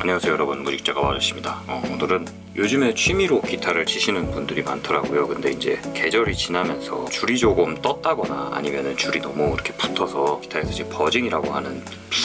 안녕하세요 여러분. 무직자가 와주십니다. 어, 오늘은 요즘에 취미로 기타를 치시는 분들이 많더라고요. 근데 이제 계절이 지나면서 줄이 조금 떴다거나 아니면은 줄이 너무 이렇게 붙어서 기타에서 이제 버징이라고 하는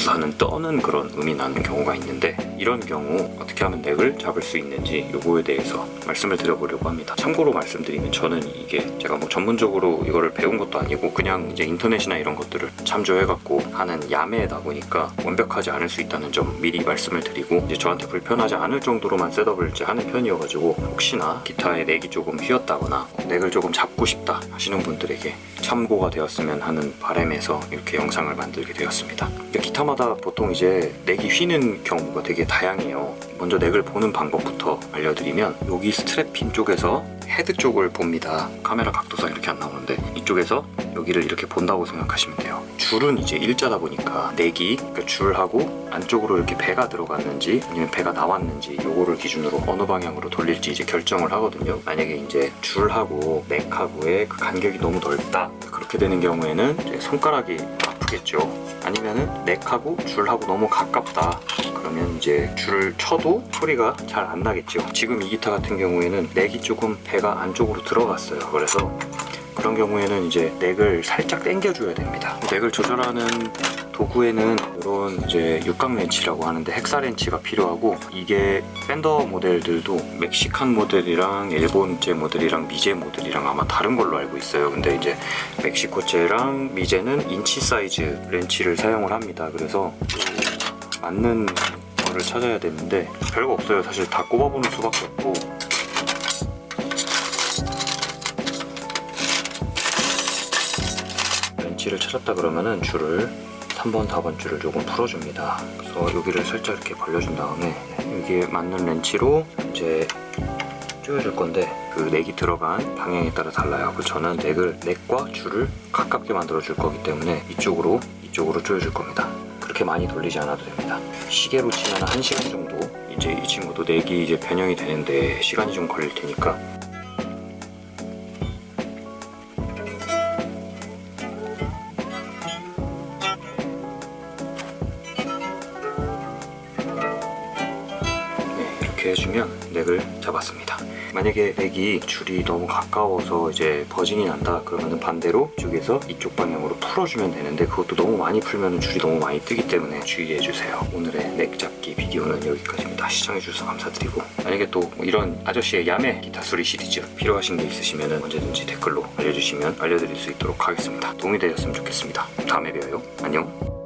하는 떠는 그런 음이 나는 경우가 있는데 이런 경우 어떻게 하면 넥을 잡을 수 있는지 요거에 대해서 말씀을 드려보려고 합니다. 참고로 말씀드리면 저는 이게 제가 뭐 전문적으로 이거를 배운 것도 아니고 그냥 이제 인터넷이나 이런 것들을 참조해갖고 하는 야매다 보니까 완벽하지 않을 수 있다는 점 미리 말씀을 드리고 이제 저한테 불편하지 않을 정도로만 셋업을 하는 편 이어가지고 혹시나 기타의 넥이 조금 휘었다거나 넥을 조금 잡고 싶다 하시는 분들에게 참고가 되었으면 하는 바람에서 이렇게 영상을 만들게 되었습니다. 기타마다 보통 이제 넥이 휘는 경우가 되게 다양해요. 먼저 넥을 보는 방법부터 알려드리면 여기 스트랩 핀 쪽에서 헤드 쪽을 봅니다. 카메라 각도상 이렇게 안 나오는데 이쪽에서 여기를 이렇게 본다고 생각하시면 돼요. 줄은 이제 일자다 보니까 넥이 그러니까 줄하고 안쪽으로 이렇게 배가 들어갔는지 아니면 배가 나왔는지 요거를 기준으로 어느 방향으로 돌릴지 이제 결정을 하거든요. 만약에 이제 줄하고 넥하고의 그 간격이 너무 넓다 그렇게 되는 경우에는 손가락이 아프겠죠. 아니면은 넥하고 줄하고 너무 가깝다. 그러면 이제 줄을 쳐도 소리가 잘 안 나겠죠. 지금 이 기타 같은 경우에는 넥이 조금 배가 안쪽으로 들어갔어요. 그래서 그런 경우에는 이제 넥을 살짝 당겨줘야 됩니다. 넥을 조절하는 도구에는 이런 이제 육각 렌치라고 하는데 헥사 렌치가 필요하고 이게 팬더 모델들도 멕시칸 모델이랑 일본제 모델이랑 미제 모델이랑 아마 다른 걸로 알고 있어요. 근데 이제 멕시코제랑 미제는 인치 사이즈 렌치를 사용을 합니다. 그래서 맞는 거를 찾아야 되는데 별거 없어요. 사실 다 꼽아보는 수밖에 없고 렌치를 찾았다 그러면은 줄을 3번, 4번 줄을 조금 풀어줍니다. 그래서 여기를 살짝 이렇게 벌려준 다음에 여기에 맞는 렌치로 이제 조여줄 건데 그 넥이 들어간 방향에 따라 달라요. 그래서 저는 넥을 넥과 줄을 가깝게 만들어 줄 거기 때문에 이쪽으로 이쪽으로 조여줄 겁니다. 그렇게 많이 돌리지 않아도 됩니다. 시계로 치면 1시간 정도 이제 이 친구도 넥이 이제 변형이 되는데 시간이 좀 걸릴 테니까 이렇게 해주면 넥을 잡았습니다. 만약에 넥이 줄이 너무 가까워서 이제 버징이 난다 그러면 반대로 이쪽에서 이쪽 방향으로 풀어주면 되는데 그것도 너무 많이 풀면 줄이 너무 많이 뜨기 때문에 주의해 주세요. 오늘의 넥 잡기 비디오는 여기까지입니다. 시청해 주셔서 감사드리고 만약에 또뭐 이런 아저씨의 야매 기타 소리 시리즈 필요하신 게 있으시면 언제든지 댓글로 알려주시면 알려드릴 수 있도록 하겠습니다. 도움이 되셨으면 좋겠습니다. 다음에 봬요. 안녕.